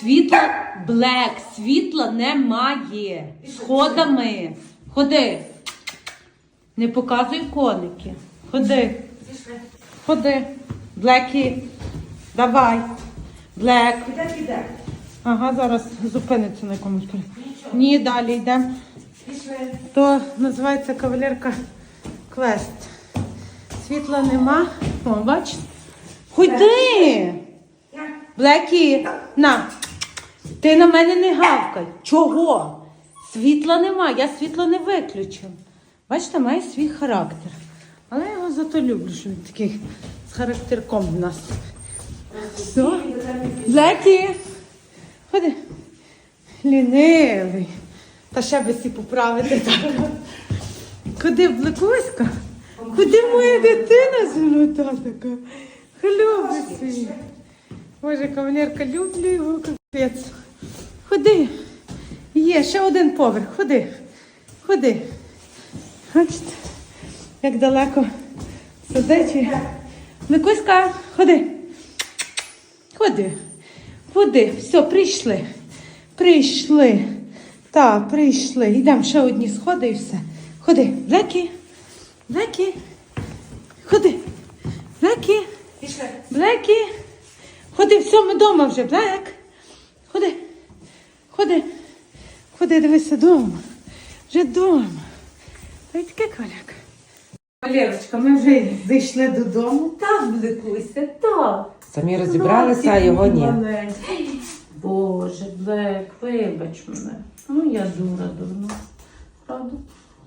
Світла блек, світла немає. Сходами. Ходи. Не показуй коники. Ходи. Ходи. Блекі. Давай. Блек. Ага, зараз зупиниться на якомусь. полі. Ні, далі йдемо. То називається кавалерка квест. Світла нема. О, бачите? Ходи! Блекі, на. Ти на мене не гавкай. Чого? Світла нема, я світло не виключив. Бачите, має свій характер. Але я його зато люблю, що він такий з характерком в нас. Все. Блекі. Ходи. Лінивий. Та ще би сі поправити так. Куди блекуська? Куди моя дитина золота така? Хлюбиться. Боже, кавалерка, люблю його капець. Ходи. Є, ще один поверх. Ходи. Ходи. Бачите, як далеко сидить. Микуська, ходи. Ходи. Ходи. Все, прийшли. Прийшли. Так, прийшли. Йдемо ще одні сходи і все. Ходи. Блекі. Блекі. Ходи. Блекі. Блекі. Ходи, все, ми вдома вже, Блек. Ходи. Ходи. Ходи, дивися вдома. Вже вдома. Та й таке коляк. Валерочка, ми вже зайшли додому. Так, Блекуся, так. Самі розібралися, а його ні. Боже, Блек, вибач мене. Ну, я дура дурна. Правда?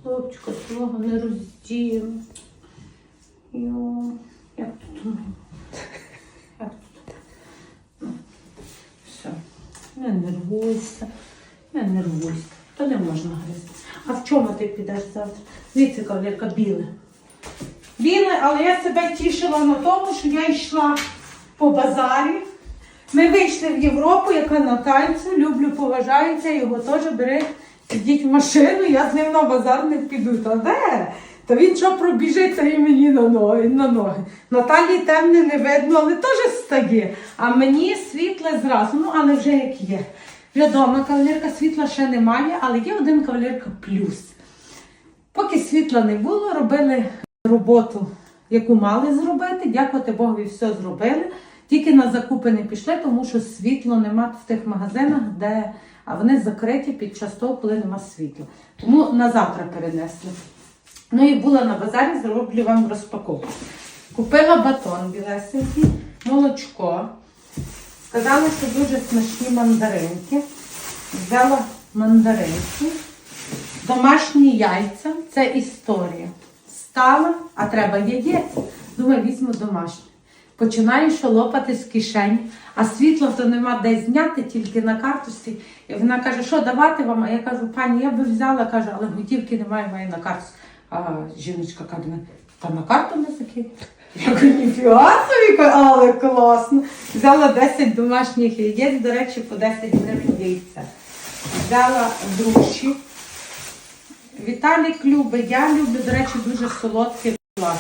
Хлопчика свого не розділа. Йо, як тут? Як тут? Ну, Все. Не нервуйся. Не нервуйся. То не можна гризти. А в чому ти підеш завтра? Дивіться, кавалерка, біле. Біле, але я себе тішила на тому, що я йшла по базарі. Ми вийшли в Європу, яка на танцю, люблю, поважається, його теж бери, йдіть в машину, я з ним на базар не піду. Та де? Та він що пробіжиться і мені на ноги. На ноги. Наталі темне не видно, але теж стає. А мені світле зразу, ну але вже як є. Вже вдома кавалерка світла ще немає, але є один кавалерка плюс. Поки світла не було, робили роботу, яку мали зробити. Дякувати Богові, все зробили. Тільки на закупи не пішли, тому що світло нема в тих магазинах, де а вони закриті під час того, коли нема світла. Тому на завтра перенесли. Ну і була на базарі, зроблю вам розпаковку. Купила батон білесенький, молочко. Сказали, що дуже смачні мандаринки. Взяла мандаринки. Домашні яйця це історія. Стала, а треба яєць. Думаю, візьму домашні. Починаю шолопати з кишень, а світла то нема де зняти, тільки на карточці. І вона каже, що давати вам? А я кажу, пані, я би взяла, каже, але готівки немає, має на карточці. А жіночка каже, та на карту не закинь. Я кажу, ніфіга собі, але класно. Взяла 10 домашніх яєць, до речі, по 10 гривень яйця. Взяла груші. Віталік любить, я люблю, до речі, дуже солодкий клас.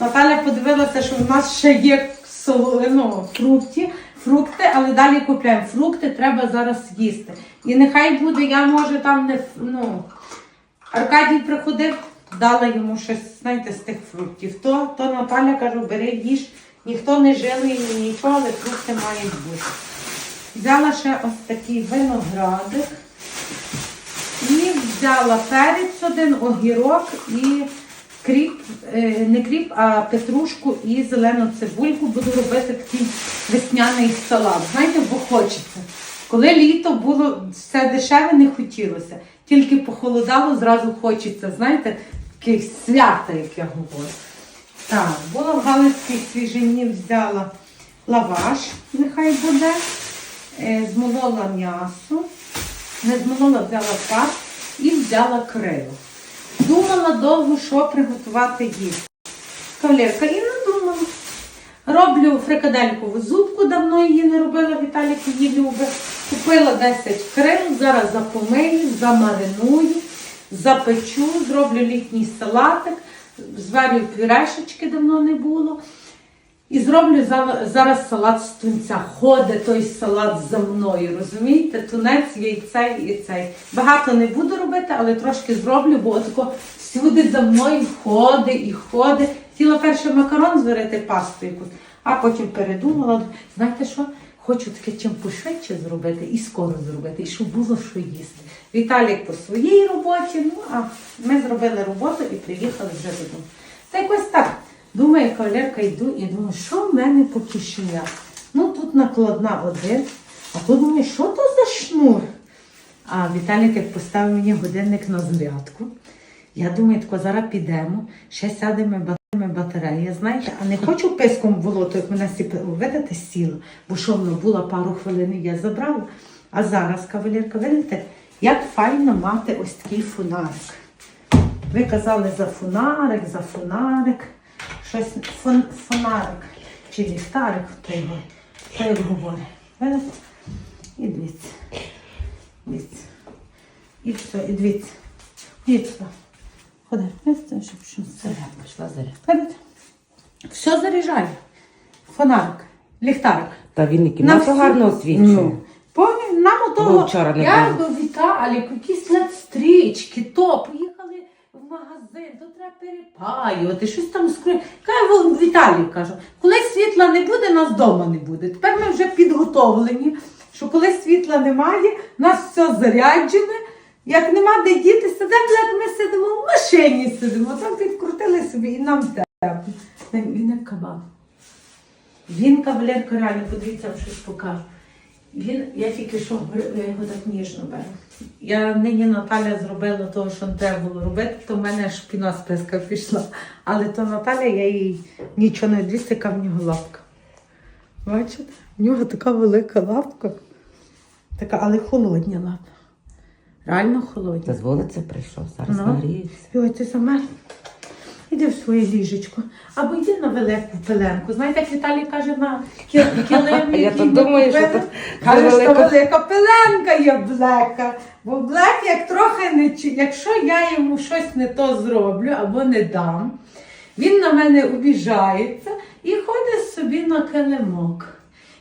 Наталя подивилася, що в нас ще є ну, фрукти, фрукти, але далі купляємо. Фрукти треба зараз їсти. І нехай буде, я може там не ну, Аркадій приходив, дала йому щось, знаєте, з тих фруктів. То, то Наталя каже, бери їж, ніхто не жилий, ні нічого, але фрукти мають бути. Взяла ще ось такий виноградик. І взяла перець один, огірок і кріп, е, не кріп, а петрушку і зелену цибульку. Буду робити такий весняний салат. Знаєте, бо хочеться. Коли літо було все дешеве, не хотілося. Тільки похолодало, зразу хочеться, знаєте, таких свята, як я говорю. Так, була в Галицькій свіжині, взяла лаваш, нехай буде, е, змолола м'ясо, не змолола, взяла фарш і взяла крило. Думала довго, що приготувати їсти. Кавалерка, і надумала. Роблю фрикаделькову зубку, давно її не робила, Віталік її любить. Купила 10 крил, зараз запомию, замариную, запечу, зроблю літній салатик, зварю пюрешечки, давно не було. І зроблю зараз салат з тунця. Ходить той салат за мною, розумієте? Тунець, яйце і цей. Багато не буду робити, але трошки зроблю, бо отако всюди за мною ходить і ходить. Хотіла перше макарон зварити пасту якусь, а потім передумала. Знаєте що? Хочу таке чим пошвидше зробити і скоро зробити, і щоб було що їсти. Віталік по своїй роботі, ну а ми зробили роботу і приїхали вже додому. Та якось так. Думаю, кавалерка йду і думаю, що в мене по кишенях? Ну тут накладна один, а тут думаю, що то за шнур? А Віталік як поставив мені годинник на зарядку. Я думаю, тако зараз підемо, ще сядемо батареями батарея, знаєте, а не хочу писком в болото, як мене сі видите, сіла, бо що воно була пару хвилин, я забрала. А зараз, кавалерка, видите, як файно мати ось такий фонарик. Ви казали за фонарик, за фонарик. Щось фон, фонарик чи ліхтарик, хто його, хто як говорить. Видите? І дивіться. Дивіться. І все, і дивіться. Сюди. Ходи, щоб щось це. Заряд, пішла заряд. Все заряджаю. Фонарик, ліхтарик. Та він і кімнату гарно освічує. Ну, нам у того, вчора не я було. до Віталіку, якісь лед стрічки, то, поїхали в магазин, то треба перепаювати, щось там скрою. Каже Віталій, кажу, коли світла не буде, нас вдома не буде. Тепер ми вже підготовлені, що коли світла немає, нас все заряджене. Як нема де дітися, де блядь, ми сидимо в машині сидимо, там підкрутили собі і нам тепло. Він як кабан. Він кавалерка реально, подивіться, щось покажу. Він, я тільки що говорю, я його так ніжно беру. Я нині Наталя зробила того, що не треба було робити, то в мене аж піна з пішла. Але то Наталя, я їй нічого не дивіться, яка в нього лапка. Бачите? В нього така велика лапка. Така, але холодні лапи. Реально холодні. Та з вулиці прийшов, зараз Ну. нагріється. Ой, ти сама. Іди в своє ліжечко. Або йди на велику пеленку. Знаєте, як Віталій каже на ки- килим. Я то думаю, що то Каже, що велика- пеленка є блека. Бо блек, як трохи не чи- якщо я йому щось не то зроблю або не дам, він на мене обіжається і ходить собі на килимок.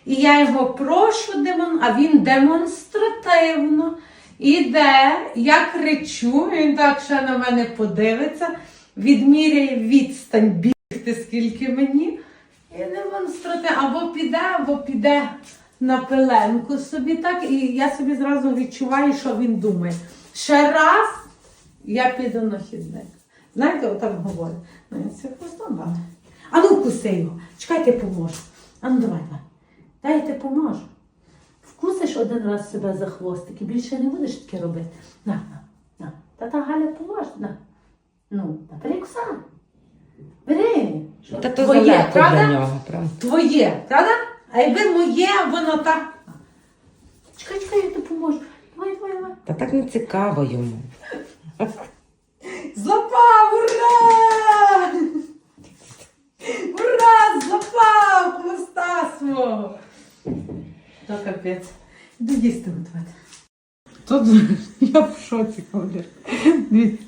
І я його прошу, демон... а він демонстративно іде, я кричу, він так ще на мене подивиться, відміряє відстань бігти, скільки мені. І демонстративно або піде, або піде на пеленку собі так, і я собі зразу відчуваю, що він думає. Ще раз я піду на хідник. Знаєте, отак говорить. Ну, я це просто. А ну вкуси його. Чекайте, поможу. А ну давай, давай. Дай я тебе поможу. Вкусиш один раз себе за хвостик і більше не будеш таке робити. На, на, на. Тата Галя поможе. Ну, та бери сам. Бери. Що, Та то твоє, правда? для нього, правда? Твоє, правда? А якби моє, воно так. Чекай, чекай, я допоможу. Давай, давай, давай. Та так не цікаво йому. Злапав! Ура! Ура! Злапав! Хвоста свого! То капець. Іди їсти готувати. Тут я в шоці. Дивіться.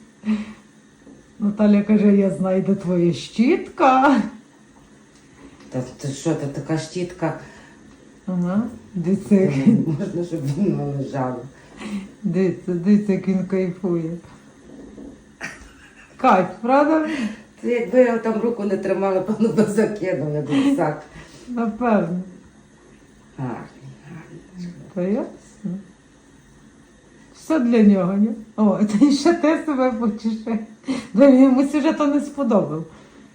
Наталя каже, я знаю, де твоя щітка. Та ти що, та така щітка, Ага. Дивіться, як він, можна, щоб воно лежало. дивіться, дивіться, як він кайфує. Кайф, правда? Це якби я там руку не тримала, певно, би закинула як рюкзак. Напевно. Гарний, Ясно. Все для нього, ні? О, та ще ти себе почеши. Бо йому вже то не сподобав.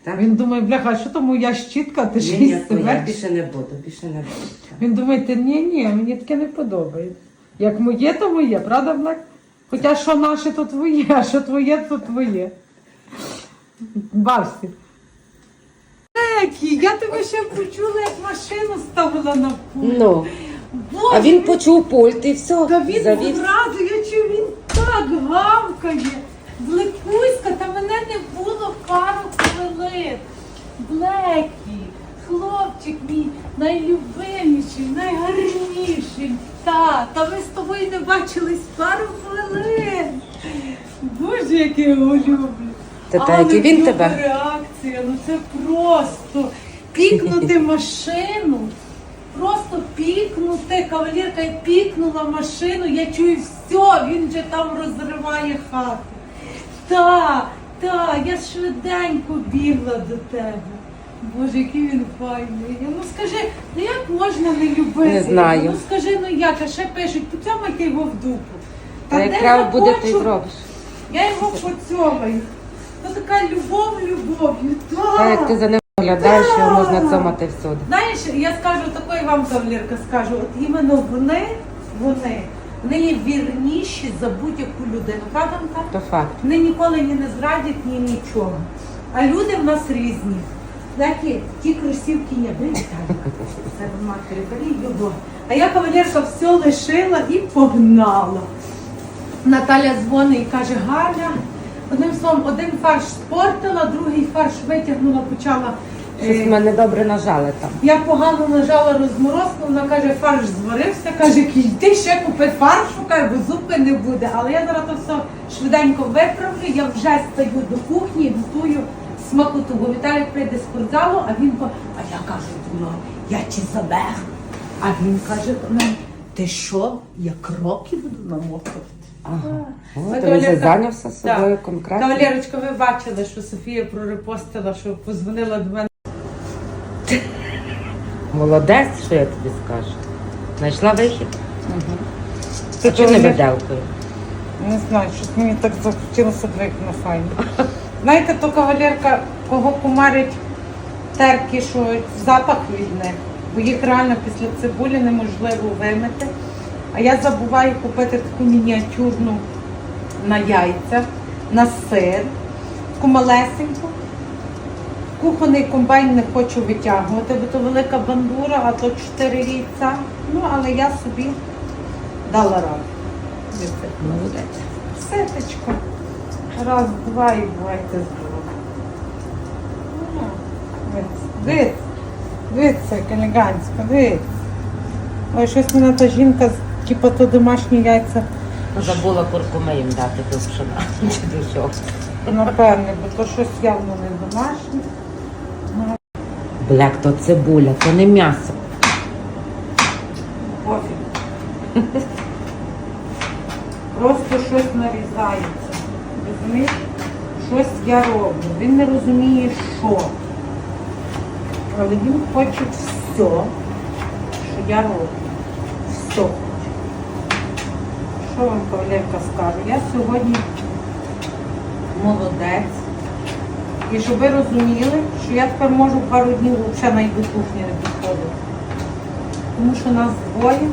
Так? Він думає, бляха, що то моя щітка, ти ж Ні, ні, то я себе. більше не буду, більше не буду. Він думає, ти ні, ні, мені таке не подобається. Як моє, то моє, правда, Блек? Хоча що наше, то твоє, а що твоє, то твоє. Бався. Блекі, я тебе ще почула, як машину ставила на пульт. Ну, Боже, а він почув пульт і все, Та він завів. зразу, я чую, він так гавкає. Блекуська, та мене не було пару хвилин. Блекі, хлопчик мій найлюбиміший, найгарніший. Та, та ми з тобою не бачились пару хвилин. Боже, як я його люблю. Та та, який він тебе? реакція, ну це просто. пікнути машину. Просто пікнути. Кавалерка й пікнула машину. Я чую все, він же там розриває хату. Та, та, я швиденько бігла до тебе. Боже, який він файний. Ну скажи, ну як можна не любити? Не знаю. Ну скажи, ну як, а ще пишуть, поцьомайте його в дупу. Та де якраз буде, ти зробиш. Я його поцьомаю. Ну така любов любов'ю. Та як ти за ним оглядаєш, його можна цьомати всюди. Знаєш, я скажу такої вам кавалерка скажу, от іменно вони, вони, вони є вірніші за будь-яку людину. Правда? То факт. Вони ніколи ні не зрадять, ні нічого. А люди в нас різні. Такі, ті кросівки є, бери так. Це матері, бери його. А я кавалерка все лишила і погнала. Наталя дзвонить і каже, Галя, одним словом, один фарш спортила, другий фарш витягнула, почала. Щось мене добре нажали там. я погано лежала розморозку, вона каже, фарш зварився, каже, йди ще купи фаршу, каже, бо зупи не буде. Але я зараз то все швиденько виправлю, я вже стаю до кухні, готую смакоту. Бо Віталій прийде з спортзалу, а він по. А я кажу, ну, я чи забег. А він каже, ти що, я кроки буду намотувати. Ага. О, Ой, вже зайнявся собою конкретно. Кавалерочка, ви бачили, що Софія прорепостила, що позвонила до мене. Молодець, що я тобі скажу. Знайшла вихід. А чого не виделкою? Не знаю, щось мені так захотілося на файно. Знаєте, то кавалерка, кого кумарить терки, що запах від них, бо їх реально після цибулі неможливо вимити. А я забуваю купити таку мініатюрну на яйця, на сир, таку малесеньку. Кухонний комбайн не хочу витягувати, бо то велика бандура, а то 4 яйця. Ну, але я собі дала раду. Дивіться. Раз, два і бувайте здорові. Ну, Дивіться, дивіться, як елегантсько, дивіться. Ой, щось мене та жінка, типу, то домашні яйця, Забула куркуми їм дати до пшена. Чи до чого. напевне, бо то щось явно не домашнє. Блек, то цибуля, то не м'ясо. Пофіг. Просто щось нарізається. Розумієш? Щось я роблю. Він не розуміє, що. Але він хоче все, що я роблю. Все. Що вам кавалерка скажу? Я сьогодні молодець. І щоб ви розуміли, що я тепер можу пару днів взагалі навіть до кухні не підходити. Тому що нас двоє.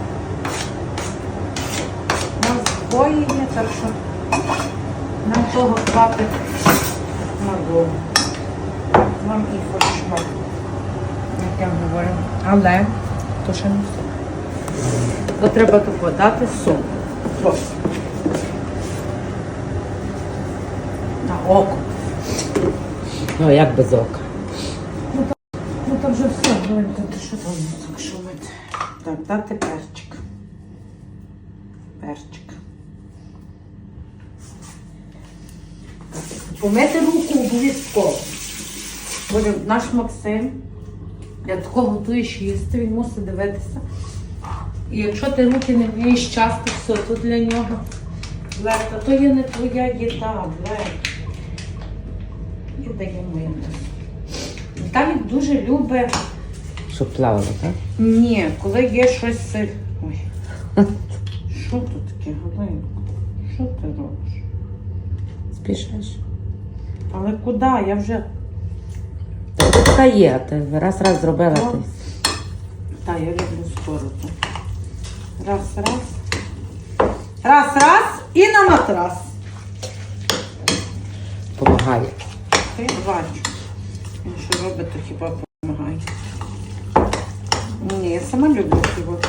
Нас двоє є, так що нам того хватить надовго. Нам і форшмак, як я говорю. Але то ще не все. Бо треба тако дати сок. Просто. На око. Ну, як без ока. То вже все, Галенька, ти що там так шумить? Так, дати перчик. Перчик. Помити руку обов'язково. Боже, наш Максим, я такого готуєш їсти, він мусить дивитися. І якщо ти руки не вмієш часто, все, то для нього. Лека, то є не твоя їда, Блек. І даємо йому. Віталік дуже любить. Щоб плавало, так? Ні, коли є щось. Ой. Що тут таке, Галинко? Що ти робиш? Спішиш. Але куди? Я вже. Та ти така є, ти раз-раз зробила ти. Та, я люблю скоро то. Раз, раз. Раз, раз і на матрас. Помагає. Ти бачу. Він що робить, то хіба допомагає. Ні, я сама люблю його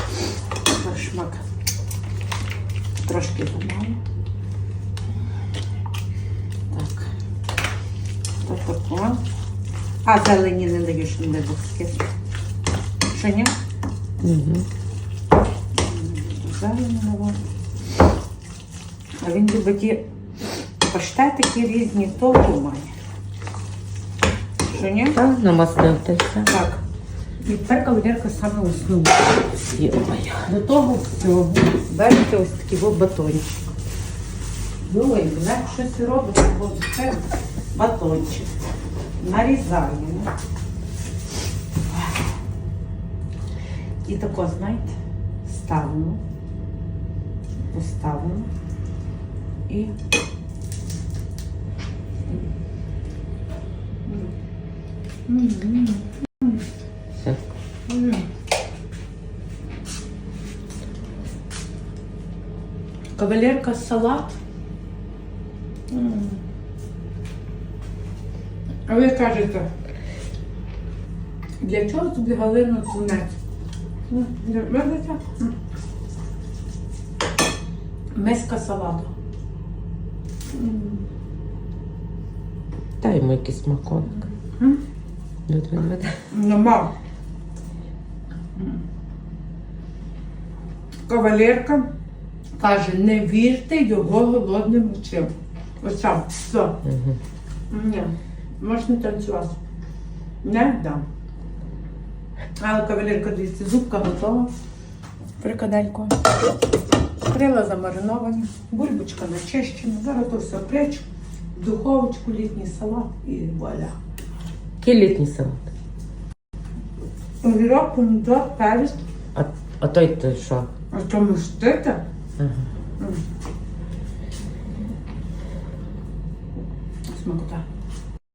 шмак. Трошки замало. Так. То тако. А зелені не даєш не боски. Що ні? Угу. Зелені давай. А він любить ті паштетики різні, толку має. Що ні? Та, намаслив все. Так. І тепер кавалерка саме основне. До того всього берете ось такий от батончик. Ой, Блек щось робить, бо це батончик. Нарізаємо. І тако, знаєте, ставимо, поставимо і Все. Кавалерка салат. А ви кажете, для чого тобі Галину дзвонить? Видите? Миска салату. Дай йому якийсь смаколик. Нема. Кавалерка каже, не вірте його голодним очам. Очам. Все. Ні. Можеш не танцювати. Не дам. Але кавалерка, дивіться, зубка готова. Прикаделько. Крила замариновані, бульбочка начищена. Зараз то все. В духовочку літній салат і вуаля. Який літній салат? Огірок, помідор, перець. А, а той ти що? А то мистите? Ага. Смакота.